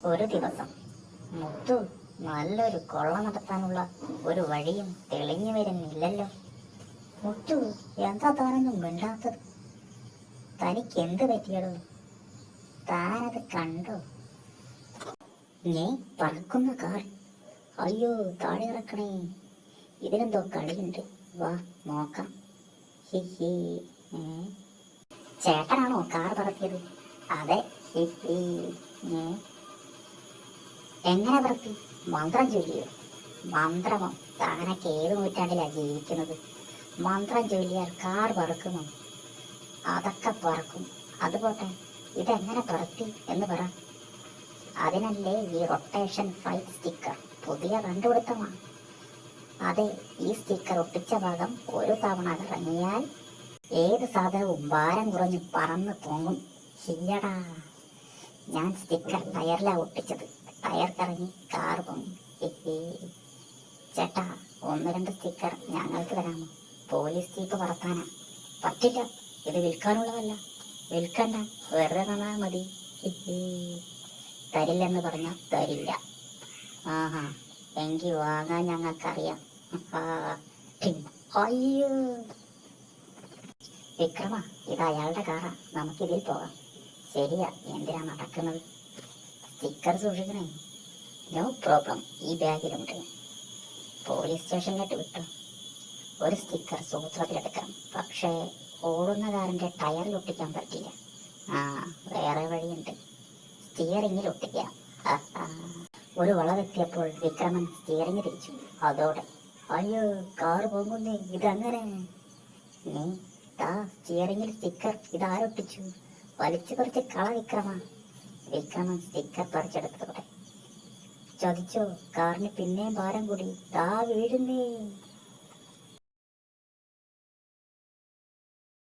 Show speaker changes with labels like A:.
A: ഒരു ദിവസം മുത്തു നല്ലൊരു കൊള്ള നടത്താനുള്ള ഒരു വഴിയും തെളിഞ്ഞു വരുന്നില്ലല്ലോ. മുത്തു എന്താ താനൊന്നും മിണ്ടാത്തത്? തനിക്ക് എന്ത് പറ്റിയടോ? താനത് കണ്ടോ? നീ പറക്കുന്ന കാർ. അയ്യോ താഴെ ഇറക്കണേ. ഇതിനെന്തോ കളിയുണ്ട്. വാ നോക്കാം. ചേട്ടനാണോ കാർ പറത്തിയത്? അതെ ഹി ഹി? എങ്ങനെ വൃത്തി? മന്ത്രം ചൊല്ലിയോ? മന്ത്രമോ? താനൊക്കെ ഏത് നൂറ്റാണ്ടിലാണ് ജീവിക്കുന്നത്? മന്ത്രം ചൊല്ലിയാൽ കാർ പറക്കുമോ? അതൊക്കെ പറക്കും. അതുപോട്ടെ ഇതെങ്ങനെ പറത്തി എന്ന് പറ. അതിനല്ലേ ഈ റൊട്ടേഷൻ ഫൈറ്റ് സ്റ്റിക്കർ പുതിയ കണ്ടുപിടുത്തമാണ്. അതെ ഈ സ്റ്റിക്കർ ഒട്ടിച്ച ഭാഗം ഒരു തവണ ഇറങ്ങിയാൽ ഏത് സാധനവും ഭാരം കുറഞ്ഞ് പറന്ന് പൊങ്ങും. ഹിയടാ ഞാൻ സ്റ്റിക്കർ ടയറിലാണ് ഒട്ടിച്ചത്. ടയർ കറങ്ങി കാർ പൊങ്ങി. ചേട്ടാ ഒന്ന് രണ്ട് സ്റ്റിക്കർ ഞങ്ങൾക്ക് തരാമോ? പോലീസ് ജീപ്പ് പറത്താനാ. പറ്റില്ല. ഇത് വിൽക്കാനുള്ളതല്ല. വിൽക്കണ്ട. വെറുതെ തന്നാൽ മതി. തരില്ലെന്ന് പറഞ്ഞാൽ തരില്ല. ആഹാ. എങ്കിൽ വാങ്ങാൻ ഞങ്ങൾക്കറിയാം. അയ്യോ. വിക്രമ ഇത് അയാളുടെ കാറാ. നമുക്കിതിൽ പോകാം. ശരിയാ എന്തിനാ നടക്കുന്നത്? സ്റ്റിക്കർ സൂക്ഷിക്കണേ. No problem. ഈ ബാഗിലുണ്ട് പോലീസ് സ്റ്റേഷനിലേക്ക് വിട്ടു. ഒരു സ്റ്റിക്കർ സൂത്രത്തിലെടുക്കാം പക്ഷേ ഓടുന്ന കാറിന്റെ ടയറിൽ ഒട്ടിക്കാൻ പറ്റില്ല. ആ വേറെ വഴിയുണ്ട്. സ്റ്റിയറിങ്ങിൽ ഒട്ടിക്കാം. ഒരു വളവെത്തിയപ്പോൾ വിക്രമൻ സ്റ്റിയറിംഗ് തിരിച്ചു. അതോടെ അയ്യോ കാർ പോകുന്നേ ഇതങ്ങനെ. നീ താ സ്റ്റിയറിംഗിൽ സ്റ്റിക്കർ ഇതാരൊട്ടിച്ചു? വലിച്ചു കുറച്ച് കള വിക്രമ. വിക്രമൻ സ്റ്റിക്കർ പറിച്ചെടുത്തതോടെ ചതിച്ചോ കാറിന് പിന്നെയും ഭാരം കൂടി താ വീഴുന്നേ.